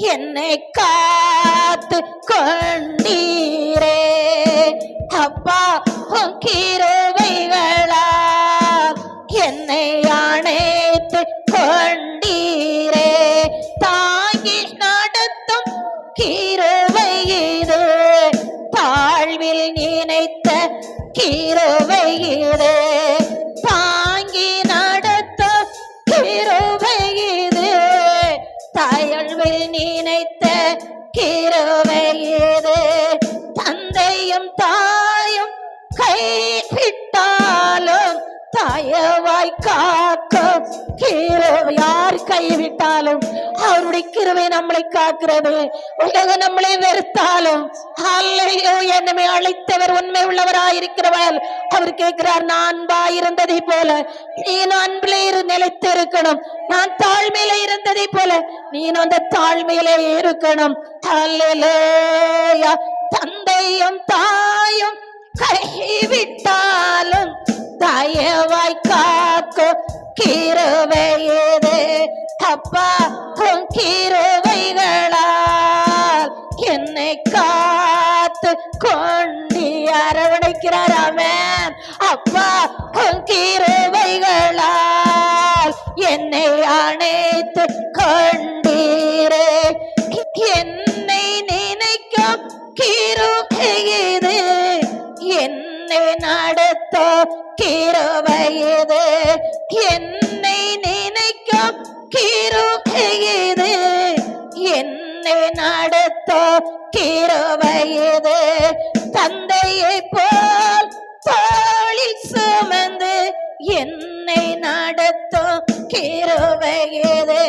என்னை காத்து கொண்டீரே. அப்பா கிருவைகளா என்னை அணைத்து கொண்டீரே. தாங்கி நடத்தும் கிருவை இது. தாழ்வில் நினைத்து தாயழ்வில் நினைத்த கிருபை இது தந்தையும் தாயும் கைவிட்டாலும் தாயவாய் காக்கும் கிருபை கைவிட்டாலும் அவருடைய கிருபை நம்மளை காக்கிறது. உலகம் நம்மளை வெறுத்தாலும். அல்லையோ என்னை அழைத்தவர் உண்மை உள்ளவராயிருக்கிறவர். அவர் கேட்கிறார் நான் அன்பா இருந்ததை போல நீ அன்பிலே இரு நிலைத்து இருக்கணும் நான் தாழ்மையில இருந்ததை போல நீ அந்த தாழ்மையிலே இருக்கணும். அல்லேலூயா தந்தையும் தாயும் கைவிட்டாலும் தயவாய் காக்கும் கிருபையது அப்பா உன் என்னை காத்து கொண்டி அரவணைக்கிறார் அவன் அப்பா உன் என்னை அணைத்து கொண்டீரே. என்னை நினைக்கும் கிருபையது என்னை நடத்த கிருபையது என்னை கிருபையது என்னை நடத்த கிருபையது தந்தையை போல் தோளில் சுமந்து என்னை நடத்தும் கிருபையது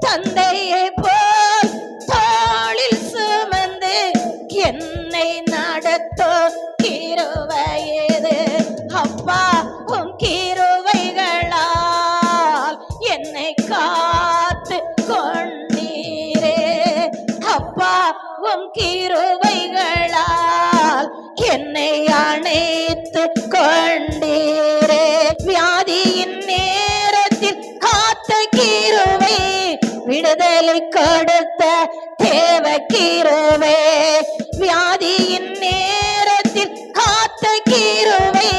தந்தையை போல் விடுதலை கொடுத்த தேவ கீருவே வியாதியின் நேரத்தில் காத்த கீருவே.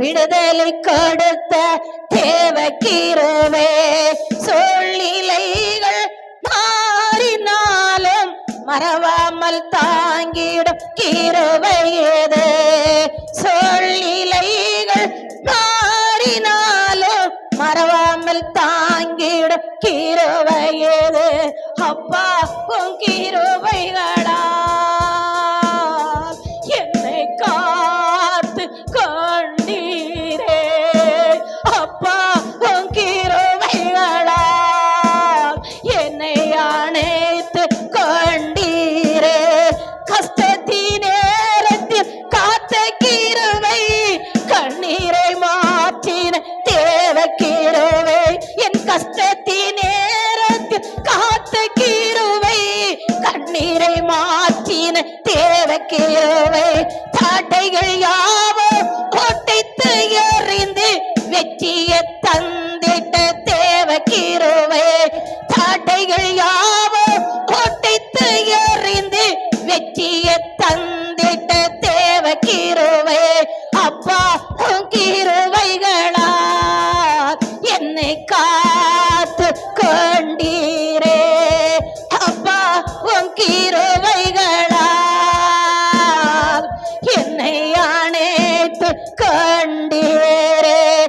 விடுதலை கொடுத்த தேவ கீருவே சூழ்நிலைகள் மாறினாலும் மறவாமல் தாங்கிடும் கீருவே. வயலு அப்பா உன் மாற்றின தேவ தாட்டைகள் யாவும் கோட்டைத்து எறிந்து வெற்றியை